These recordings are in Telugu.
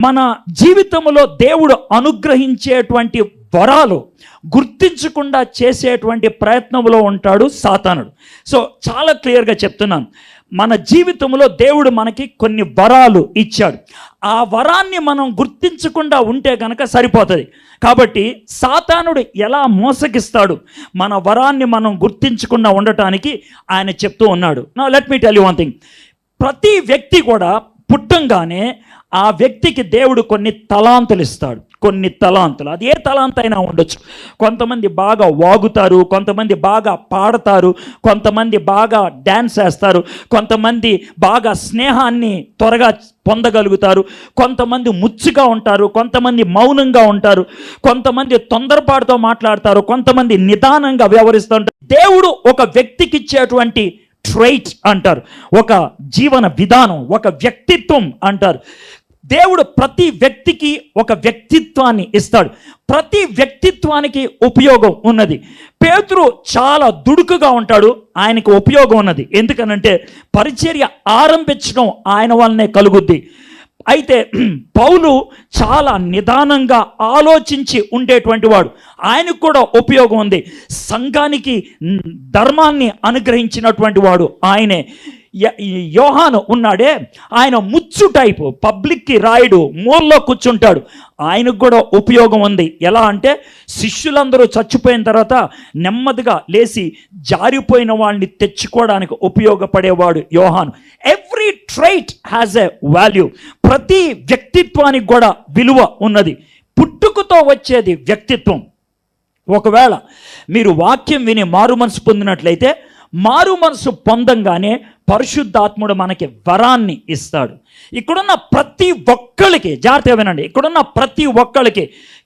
మన జీవితంలో దేవుడు అనుగ్రహించేటువంటి వరాలు గుర్తించకుండా చేసేటువంటి ప్రయత్నంలో ఉంటాడు సాతానుడు. సో చాలా క్లియర్గా చెప్తున్నాను. మన జీవితంలో దేవుడు మనకి కొన్ని వరాలు ఇచ్చాడు. ఆ వరాన్ని మనం గుర్తించకుండా ఉంటే కనుక సరిపోతుంది. కాబట్టి సాతానుడు ఎలా మోసగిస్తాడు? మన వరాన్ని మనం గుర్తించకుండా ఉండటానికి ఆయన చెప్తూ ఉన్నాడు. నా let me tell you one thing ప్రతి వ్యక్తి కూడా పుట్టంగానే ఆ వ్యక్తికి దేవుడు కొన్ని తలాంతులు ఇస్తాడు. కొన్ని తలాంతులు. అది ఏ తలాంత అయినా ఉండొచ్చు. కొంతమంది బాగా వాగుతారు కొంతమంది బాగా పాడతారు కొంతమంది బాగా డ్యాన్స్ వేస్తారు కొంతమంది బాగా స్నేహాన్ని త్వరగా పొందగలుగుతారు కొంతమంది ముచ్చుగా ఉంటారు కొంతమంది మౌనంగా ఉంటారు కొంతమంది తొందరపాటుతో మాట్లాడతారు కొంతమంది నిదానంగా వ్యవహరిస్తుంటారు దేవుడు ఒక వ్యక్తికి ఇచ్చేటువంటి ట్రైట్ అంటారు. ఒక జీవన విధానం ఒక వ్యక్తిత్వం అంటారు. దేవుడు ప్రతి వ్యక్తికి ఒక వ్యక్తిత్వాన్ని ఇస్తాడు. ప్రతి వ్యక్తిత్వానికి ఉపయోగం ఉన్నది. పేతురు చాలా దుడుకుగా ఉంటాడు. ఆయనకు ఉపయోగం ఉన్నది. ఎందుకనంటే పరిచర్య ఆరంభించడం ఆయన వల్లనే కలుగుద్ది. అయితే పౌలు చాలా నిదానంగా ఆలోచించి ఉండేటువంటి వాడు. ఆయనకు కూడా ఉపయోగం ఉంది. సంఘానికి ధర్మాన్ని అనుగ్రహించినటువంటి వాడు ఆయనే. యోహాను ఉన్నాడే ఆయన ముచ్చు టైపు పబ్లిక్కి రాయుడు మూల్లో కూర్చుంటాడు. ఆయనకు కూడా ఉపయోగం ఉంది. ఎలా అంటే శిష్యులందరూ చచ్చిపోయిన తర్వాత నెమ్మదిగా లేచి జారిపోయిన వాళ్ళని తెచ్చుకోవడానికి ఉపయోగపడేవాడు యోహాను. Every trait has a value ప్రతి వ్యక్తిత్వానికి కూడా విలువ ఉన్నది. పుట్టుకతో వచ్చేది వ్యక్తిత్వం. ఒకవేళ మీరు వాక్యం విని మారు మనసు పొందినట్లయితే మారు మనసు పొందంగానే పరిశుద్ధాత్ముడు మనకి వరాన్ని ఇస్తాడు. ఇక్కడున్న ప్రతి ఒక్కరికి జాగ్రత్తగా వినండి ఇక్కడున్న ప్రతి ఒక్కరికి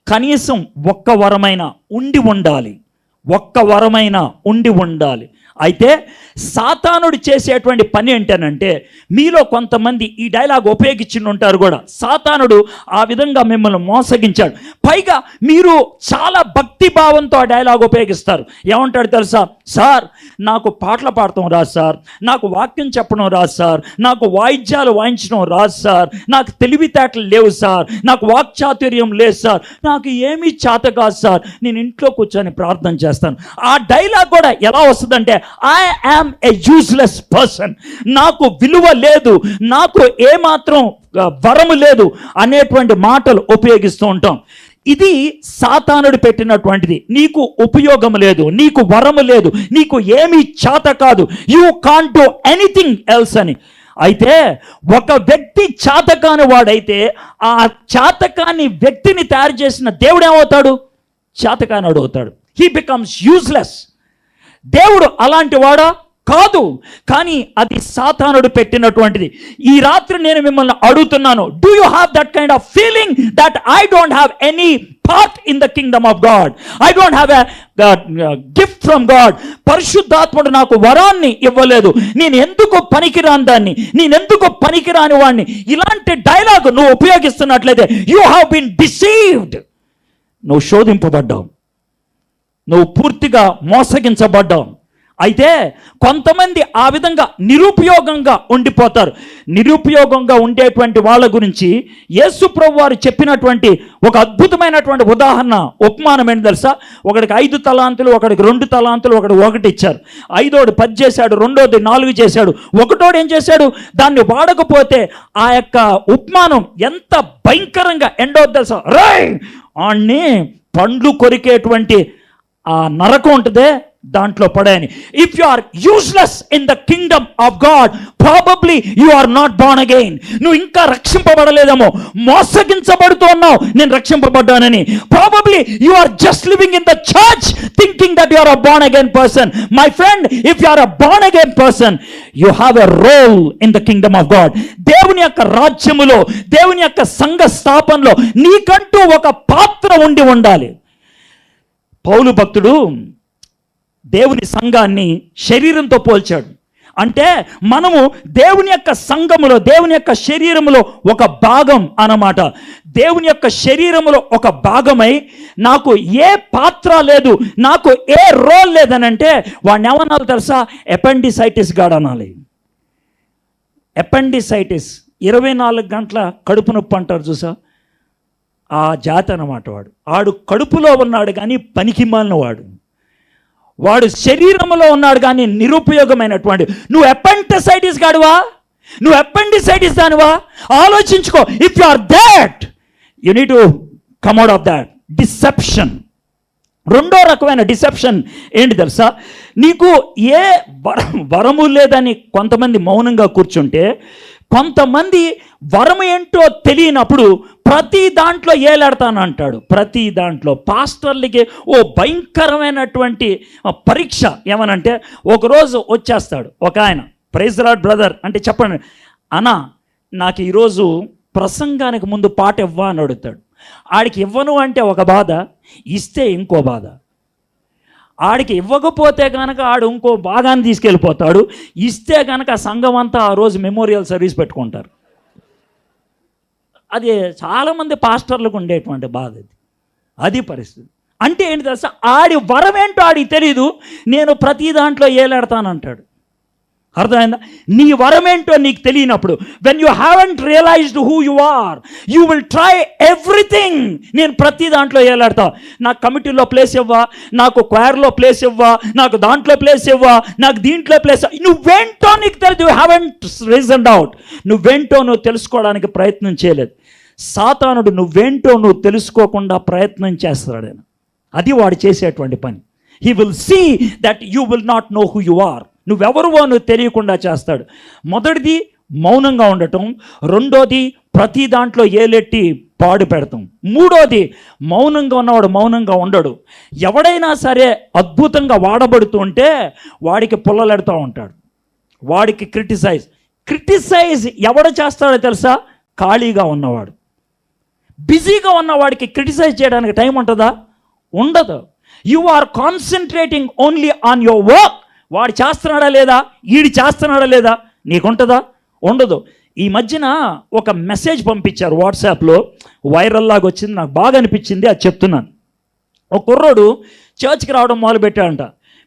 కనీసం ఒక్క వరమైన ఉండి ఉండాలి. ఒక్క వరమైన ఉండి ఉండాలి. అయితే సాతానుడు చేసేటువంటి పని ఏంటనంటే మీలో కొంతమంది ఈ డైలాగ్ ఉపయోగించి ఉంటారు కూడా. సాతానుడు ఆ విధంగా మిమ్మల్ని మోసగించాడు. పైగా మీరు చాలా భక్తి భావంతో ఆ డైలాగ్ ఉపయోగిస్తారు. ఏమంటాడు తెలుసా? సార్ నాకు పాటలు పాడటం రాదు సార్. నాకు వాక్యం చెప్పడం రాదు సార్. నాకు వాయిద్యాలు వాయించడం రాదు సార్. నాకు తెలివితేటలు లేవు సార్. నాకు వాక్చాతుర్యం లేదు సార్. నాకు ఏమీ చేత కాదు సార్. నేను ఇంట్లో కూర్చొని ప్రార్థన చేస్తాను. ఆ డైలాగ్ కూడా ఎలా వస్తుందంటే I am a useless person నాకు విలువ లేదు. నాకు ఏమాత్రం వరము లేదు అనేటువంటి మాటలు ఉపయోగిస్తూ ఉంటాం. ఇది సాతానుడు పెట్టినటువంటిది. నీకు ఉపయోగం లేదు. నీకు వరము లేదు. నీకు ఏమీ చేత కాదు. You can't do anything else అని. అయితే ఒక వ్యక్తి చేతకాని వాడైతే ఆ చేతకాని వ్యక్తిని తయారు చేసిన దేవుడు ఏమవుతాడు? వాడు అవుతాడు. హీ బికమ్స్ యూజ్లెస్ దేవుడు అలాంటి వాడా? కాదు. కానీ అది సాతానుడు పెట్టినటువంటిది. ఈ రాత్రి నేను మిమ్మల్ని అడుగుతున్నాను. Do you have that kind of feeling that I don't have any part in the kingdom of God I don't have a gift from God పరిశుద్ధాత్ముడు నాకు వరాన్ని ఇవ్వలేదు. నేను ఎందుకు పనికిరాని దాన్ని? నేను ఎందుకు పనికిరాని వాడిని ఇలాంటి డైలాగ్ నువ్వు ఉపయోగిస్తున్నట్లయితే యూ హ్యావ్ బీన్ డిసీవ్డ్ నువ్వు శోధింపబడ్డావు. నువ్వు పూర్తిగా మోసగించబడ్డావు. అయితే కొంతమంది ఆ విధంగా నిరుపయోగంగా ఉండిపోతారు. నిరుపయోగంగా ఉండేటువంటి వాళ్ళ గురించి యేసు ప్రభు వారు చెప్పినటువంటి ఒక అద్భుతమైనటువంటి ఉదాహరణ ఉపమానం ఏంటి తెలుసా? ఒకడికి ఐదు తలాంతులు ఒకడికి రెండు తలాంతులు ఒకటి ఒకటి ఇచ్చారు. ఐదోడు పది చేశాడు రెండోది నాలుగు చేశాడు ఒకటోడు ఏం చేశాడు? దాన్ని వాడకపోతే ఆ యొక్క ఉపమానం ఎంత భయంకరంగా ఎండో తెలుసా? రై ఆణ్ణి పండ్లు కొరికేటువంటి ఆ నరకం ఉంటుందే దాంట్లో పడాయని. If you are useless in the kingdom of God probably you are not born again నువ్వు ఇంకా రక్షింపబడలేదేమో. మోసగించబడుతూ ఉన్నావు నేను రక్షింపబడ్డానని. Probably you are just living in the church thinking that you are a born again person my friend if you are a born again person you have a role in the kingdom of God దేవుని యొక్క రాజ్యములో దేవుని యొక్క సంఘ స్థాపనలో నీకంటూ ఒక పాత్ర ఉండి ఉండాలి. పౌలు భక్తుడు దేవుని సంఘాన్ని శరీరంతో పోల్చాడు. అంటే మనము దేవుని యొక్క సంఘములో దేవుని యొక్క శరీరములో ఒక భాగం అన్నమాట. దేవుని యొక్క శరీరములో ఒక భాగమై నాకు ఏ పాత్ర లేదు నాకు ఏ రోల్ లేదనంటే వాడిని ఏమన్నాలి తెలుసా? ఎపెండిసైటిస్ గాడు అనాలి ఎపెండిసైటిస్ ఇరవై నాలుగు గంటల కడుపు నొప్పి అంటారు చూసా? ఆ జాతి అన్నమాట వాడు. ఆడు కడుపులో ఉన్నాడు కానీ పనికి వాడు. వాడు శరీరంలో ఉన్నాడు కానీ నిరుపయోగమైనటువంటి. నువ్వు ఎపెంటసైటిస్ గాడువా నువ్వు అపెండిసైటిస్ దానివా? ఆలోచించుకో if you are that you need to come out of that deception రెండో రకమైన డిసెప్షన్ ఏంటి తెలుసా? నీకు ఏ వరం వరము లేదని కొంతమంది మౌనంగా కూర్చుంటే కొంతమంది వరం ఏంటో తెలియనప్పుడు ప్రతి దాంట్లో ఏలాడతాను అంటాడు ప్రతి దాంట్లో పాస్టర్లకి ఓ భయంకరమైనటువంటి పరీక్ష ఏమనంటే ఒకరోజు వచ్చేస్తాడు ఒక ఆయన. ప్రైజ్ రాడ్ బ్రదర్ అంటే చెప్పండి. అన్నా నాకు ఈరోజు ప్రసంగానికి ముందు పాట ఇవ్వా అని అడుగుతాడు. ఆడికి ఇవ్వను అంటే ఒక బాధ ఇస్తే ఇంకో బాధ. ఆడికి ఇవ్వకపోతే కనుక ఆడు ఇంకో భాగాన్ని తీసుకెళ్ళిపోతాడు. ఇస్తే కనుక సంఘం అంతా ఆ రోజు మెమోరియల్ సర్వీస్ పెట్టుకుంటారు. అది చాలామంది పాస్టర్లకు ఉండేటువంటి బాధ అది అది పరిస్థితి. అంటే ఏంటి తెలుసా? ఆడి వరం ఏంటో ఆడికి తెలీదు. నేను ప్రతి దాంట్లో ఏలాడతానంటాడు. అర్థమైందా? నీ వరం ఏంటో నీకు తెలియనప్పుడు when you haven't realised who you are you will try everything నేను ప్రతి దాంట్లో ఏలాడతా. నాకు కమిటీలో ప్లేస్ ఇవ్వా నాకు క్వైర్లో ప్లేస్ ఇవ్వా నాకు దాంట్లో ప్లేస్ ఇవ్వా నాకు దీంట్లో ప్లేస్ నువ్వేంటో నీకు తెలియదు యూ హ్యావెంట్ రీజన్ అవుట్ నువ్వేంటో నువ్వు తెలుసుకోవడానికి ప్రయత్నం చేయలేదు. సాతానుడు నువ్వేంటో నువ్వు తెలుసుకోకుండా ప్రయత్నం చేస్తాడు ఆయన. అది వాడు చేసేటువంటి పని. He will see that you will not know who you are నువ్వెవరువో నువ్వు తెలియకుండా చేస్తాడు. మొదటిది మౌనంగా ఉండటం రెండోది ప్రతి దాంట్లో ఏలెట్టి పాడు పెడతాం. మూడోది మౌనంగా ఉన్నవాడు మౌనంగా ఉండడు. ఎవడైనా సరే అద్భుతంగా వాడబడుతుంటే వాడికి పుల్లలెడుతూ ఉంటాడు. వాడికి క్రిటిసైజ్. క్రిటిసైజ్ ఎవడు చేస్తాడో తెలుసా? ఖాళీగా ఉన్నవాడు. బిజీగా ఉన్నవాడికి క్రిటిసైజ్ చేయడానికి టైం ఉంటుందా? ఉండదు. You are concentrating only on your work వాడు చేస్తున్నాడా లేదా? ఈడు చేస్తున్నాడా లేదా? నీకుంటుందా? ఉండదు. ఈ మధ్యన ఒక మెసేజ్ పంపించారు వాట్సాప్లో. వైరల్ లాగా వచ్చింది. నాకు బాగా అనిపించింది. అది చెప్తున్నాను. ఒక కుర్రోడు చర్చ్కి రావడం మొదలుపెట్టాడంట.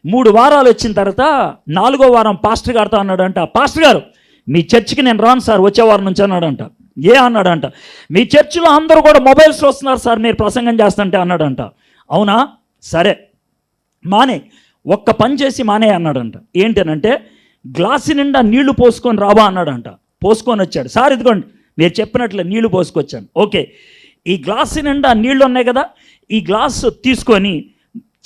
మూడు వారాలు వచ్చిన తర్వాత నాలుగో వారం పాస్టర్ గారితో అన్నాడంట పాస్టర్ గారు మీ చర్చికి నేను రాను సార్. వచ్చే వారం నుంచి అన్నాడంట. ఏ అన్నాడంట. మీ చర్చిలో అందరూ కూడా మొబైల్స్ వస్తున్నారు సార్ మీరు ప్రసంగం చేస్తుంటే అన్నాడంట. అవునా? సరే. మానే ఒక్క పని చేసి మానే అన్నాడంట. ఏంటనంటే గ్లాసు నిండా నీళ్ళు పోసుకొని రావా అన్నాడంట. పోసుకొని వచ్చాడు. సార్ ఇదిగోండి మీరు చెప్పినట్లు నీళ్ళు పోసుకొచ్చాను. ఓకే. ఈ గ్లాసు నిండా నీళ్ళు ఉన్నాయి కదా ఈ గ్లాసు తీసుకొని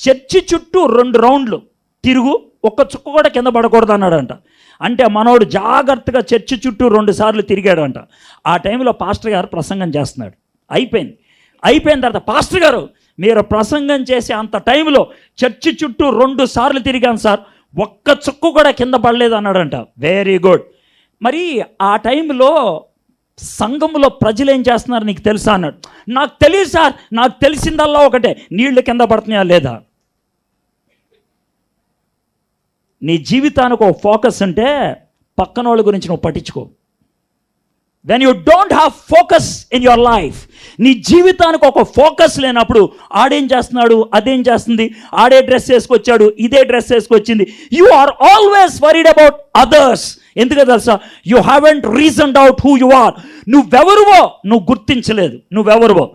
చర్చి చుట్టూ రెండు రౌండ్లు. తిరుగు. ఒక్క చుక్క కూడా కింద పడకూడదు అన్నాడంట. అంటే మనోడు జాగ్రత్తగా చర్చి చుట్టూ రెండు సార్లు తిరిగాడంట. ఆ టైంలో పాస్టర్ గారు ప్రసంగం చేస్తున్నాడు. అయిపోయింది. అయిపోయిన తర్వాత పాస్టర్ గారు మీరు ప్రసంగం చేసే అంత టైంలో చర్చి చుట్టూ రెండు సార్లు తిరిగాను సార్ ఒక్క చుక్కు కూడా కింద పడలేదు అన్నాడంట. వెరీ గుడ్ మరి ఆ టైంలో సంఘంలో ప్రజలు ఏం చేస్తున్నారు నీకు తెలుసా అన్నాడు. నాకు తెలియదు సార్ నాకు తెలిసిందల్లా ఒకటే నీళ్ళు కింద పడుతున్నాయా లేదా? నీ జీవితానికి ఒక ఫోకస్ అంటే పక్కన వాళ్ళ గురించి నువ్వు పట్టించుకో. When you don't have focus in your life నీ జీవితానికి ఒక ఫోకస్ లేనప్పుడు ఆడేం చేస్తున్నాడు అదేం చేస్తుంది ఆడే డ్రెస్ వేసుకొచ్చాడు ఇదే dress వేసుకొచ్చింది. You are always worried about others ఎందుకు తెలుసా? You haven't reason out who you are నువ్వెవరువో నువ్వు గుర్తించలేదు. నువ్వెవరువో?